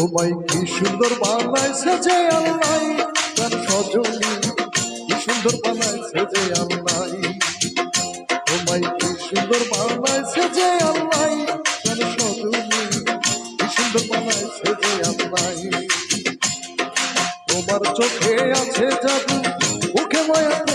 তোমায় কি সুন্দর বানাইছে যে আল্লাহ? তার সজনী, কি সুন্দর বানাইছে যে আল্লাহ? তোমায় কি সুন্দর বানাইছে যে আল্লাহ? তার সজনী, কি সুন্দর বানাইছে যে আল্লাহ? তোমার চোখে আছে জাদু, মুখে মায়া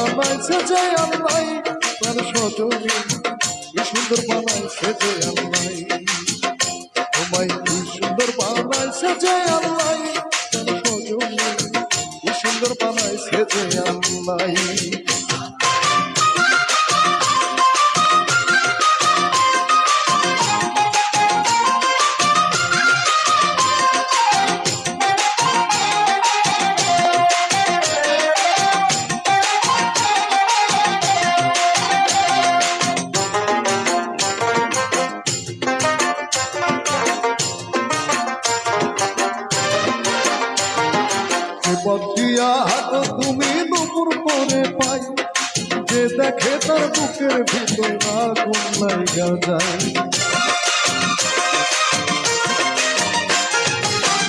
বানাইছে যে আল্লাহ, তার সজনী কি সুন্দর বানাইছে যে আল্লাহ। তোমায় কি সুন্দর বানাইছে যে আল্লাহ, তার সজনী কি সুন্দর বানাইছে যে আল্লাহ। বিপদ দিয়া হাত তুমি দুপুর পরে পাই। যে দেখে তার বুকের ভিতর আগুন লাগা যায়।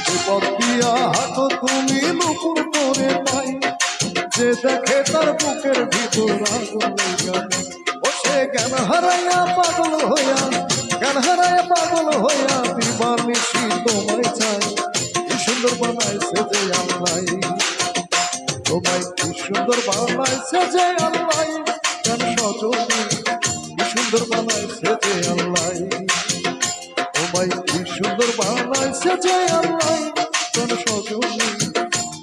বিপদ দিয়া হাত তুমি দুপুর পরে পাই। যে দেখে তার বুকের ভিতর আগুন লাগা যায়। ও সে জ্ঞান হারাইয়া পাগল হইয়া, জ্ঞান হারাইয়া পাগল হইয়া দিবানিশি তোমায় চাই। সুন্দর বানাইছে যে আল্লাহ। তোমায় কি সুন্দর বানাইছে যে আল্লাহ। কেন সজনী? কি সুন্দর বানাইছে যে আল্লাহ। তোমায় কি সুন্দর বানাইছে যে আল্লাহ। কেন সজনী?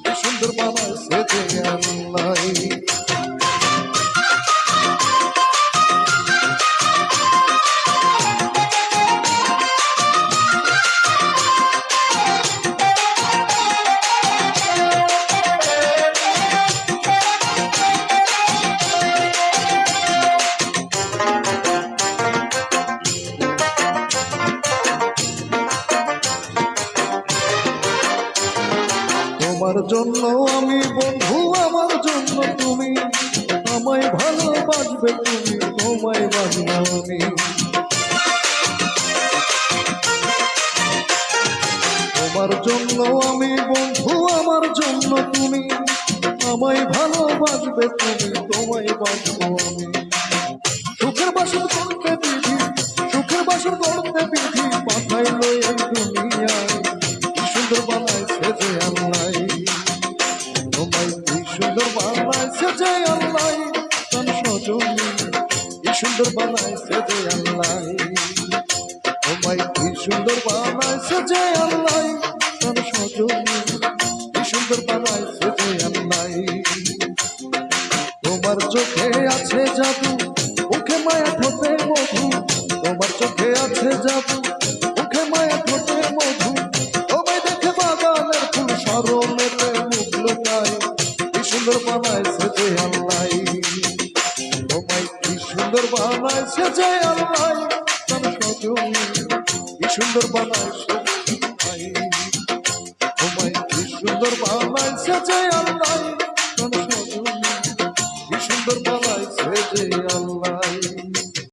কি সুন্দর বানাইছে যে আল্লাহ। তোমার জন্য আমি বন্ধু, আমার জন্য তুমি। আমায় ভালোবাসবে তুমি, তোমায় বাসবো আমি। তোমার জন্য আমি বন্ধু, আমার জন্য তুমি। আমায় ভালোবাসবে তুমি, তোমায় বাসবো আমি। সুখের বাসন সুন্দর বানাইছে যে আল্লাহ। তোমায় কি সুন্দর বানাইছে যে আল্লাহ। তার সজনী, কি সুন্দর বানাইছে যে আল্লাহ। তোমার চোখে আছে জাদু, মুখে মায়া ঠোঁটে মধু। তোমার চোখে আছে জাদু, মুখে মায়া ঠোঁটে মধু। তোমায় দেখে বাগানের ফুল সরমেতে মুখ লুকায় কি সুন্দর বানাইছে যে কি সুন্দর বানাইছে কি সুন্দর কি সুন্দর যে আল্লাহ